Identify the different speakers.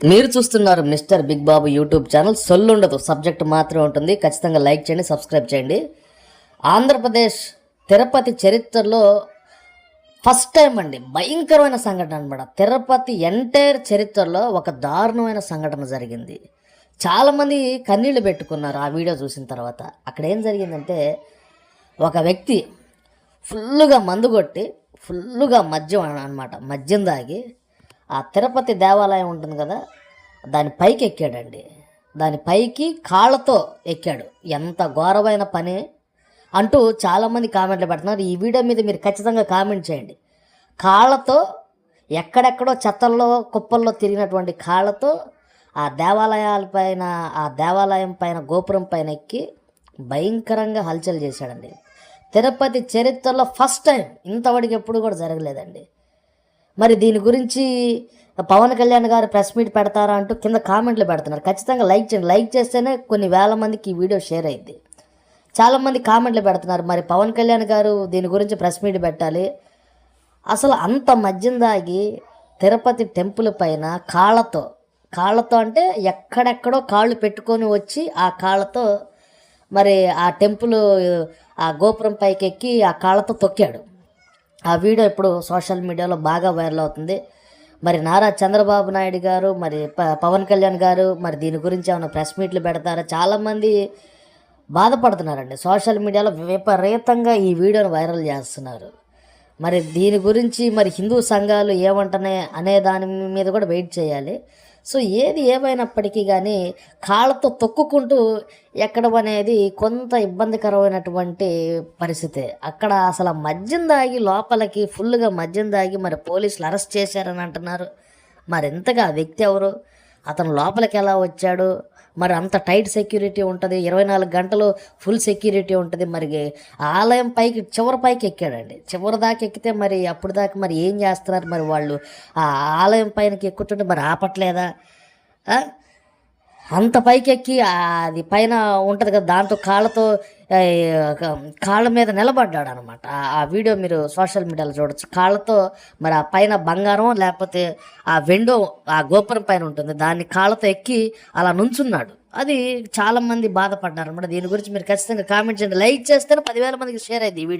Speaker 1: మీరు చూస్తున్నారు mister big Babu YouTube channel. సొల్లు ఉండదు సబ్జెక్ట్ మాత్రమే ఉంటుంది. ఖచ్చితంగా లైక్ చేయండి సబ్స్క్రైబ్ చేయండి. ఆంధ్రప్రదేశ్ తిరుపతి చరిత్రలో ఫస్ట్ టైం అండి భయంకరమైన సంఘటన అనమాట తిరుపతి ఎంటైర్ చరిత్రలో ఒక దారుణమైన సంఘటన జరిగింది. చాలామంది కన్నీళ్ళు పెట్టుకున్నారు ఆ వీడియో చూసిన తర్వాత. అక్కడ ఏం జరిగిందంటే ఒక వ్యక్తి ఫుల్లుగా మందు కొట్టి ఫుల్లుగా మద్యం అనమాట మద్యం దాగి ఆ తిరుపతి దేవాలయం ఉంటుంది కదా దాని పైకి ఎక్కాడండి. దాని పైకి కాళ్ళతో ఎక్కాడు. ఎంత ఘోరమైన పని అంటూ చాలామంది కామెంట్లు పెడుతున్నారు. ఈ వీడియో మీద మీరు ఖచ్చితంగా కామెంట్ చేయండి. కాళ్ళతో ఎక్కడెక్కడో చెత్తల్లో కుప్పల్లో తిరిగినటువంటి కాళ్ళతో ఆ దేవాలయాలపైన ఆ దేవాలయం పైన గోపురం పైన ఎక్కి భయంకరంగా హల్చల్ చేశాడండి. తిరుపతి చరిత్రలో ఫస్ట్ టైం ఇంతవరకు ఎప్పుడు కూడా జరగలేదండి. మరి దీని గురించి పవన్ కళ్యాణ్ గారు ప్రెస్ మీట్ పెడతారా అంటూ కింద కామెంట్లు పెడుతున్నారు. ఖచ్చితంగా లైక్ చేయండి. లైక్ చేస్తేనే కొన్ని వేల మందికి ఈ వీడియో షేర్ అయింది. చాలామంది కామెంట్లు పెడుతున్నారు. మరి పవన్ కళ్యాణ్ గారు దీని గురించి ప్రెస్ మీట్ పెట్టాలి. అసలు అంత మద్యం దాగి తిరుపతి టెంపుల్ పైన కాళ్ళతో కాళ్ళతో అంటే ఎక్కడెక్కడో కాళ్ళు పెట్టుకొని వచ్చి ఆ కాళ్ళతో మరి ఆ టెంపుల్ ఆ గోపురం పైకి ఎక్కి ఆ కాళ్ళతో తొక్కాడు. ఆ వీడియో ఇప్పుడు సోషల్ మీడియాలో బాగా వైరల్ అవుతుంది. మరి నారా చంద్రబాబు నాయుడు గారు మరి ప- పవన్ కళ్యాణ్ గారు మరి దీని గురించి ఏమైనా ప్రెస్ మీట్లు పెడతారా? చాలామంది బాధపడుతున్నారండి. సోషల్ మీడియాలో విపరీతంగా ఈ వీడియోను వైరల్ చేస్తున్నారు. మరి దీని గురించి మరి హిందూ సంఘాలు ఏమంటున్నాయి అనే దాని మీద కూడా వెయిట్ చేయాలి. సో ఏది ఏమైనప్పటికీ కానీ కాళ్ళతో తొక్కుకుంటూ ఎక్కడం అనేది కొంత ఇబ్బందికరమైనటువంటి పరిస్థితి. అక్కడ అసలు మద్యం దాగి లోపలికి ఫుల్గా మద్యం దాగి మరి పోలీసులు అరెస్ట్ చేశారని అంటున్నారు. మరి ఆ వ్యక్తి ఎవరు? అతను లోపలికి ఎలా వచ్చాడు? మరి అంత టైట్ సెక్యూరిటీ ఉంటుంది. ఇరవై నాలుగు గంటలు ఫుల్ సెక్యూరిటీ ఉంటుంది. మరి ఆలయం పైకి చివరి పైకి ఎక్కాడండి. చివరి దాకా ఎక్కితే మరి అప్పుడు దాకా మరి ఏం చేస్తున్నారు? మరి వాళ్ళు ఆ ఆలయం పైనకి ఎక్కుతుంటే మరి ఆపట్లేదా? అంత పైకెక్కి అది పైన ఉంటుంది కదా దాంతో కాళ్ళతో కాళ్ళ మీద నిలబడ్డాడు అనమాట ఆ వీడియో మీరు సోషల్ మీడియాలో చూడొచ్చు. కాళ్ళతో మరి ఆ పైన బంగారం లేకపోతే ఆ విండో ఆ గోపురం పైన ఉంటుంది. దాన్ని కాళ్ళతో ఎక్కి అలా నుంచున్నాడు. అది చాలామంది బాధపడ్డారు అనమాట దీని గురించి మీరు ఖచ్చితంగా కామెంట్ చేయండి. లైక్ చేస్తేనే పదివేల మందికి షేర్ అయింది ఈ వీడియో.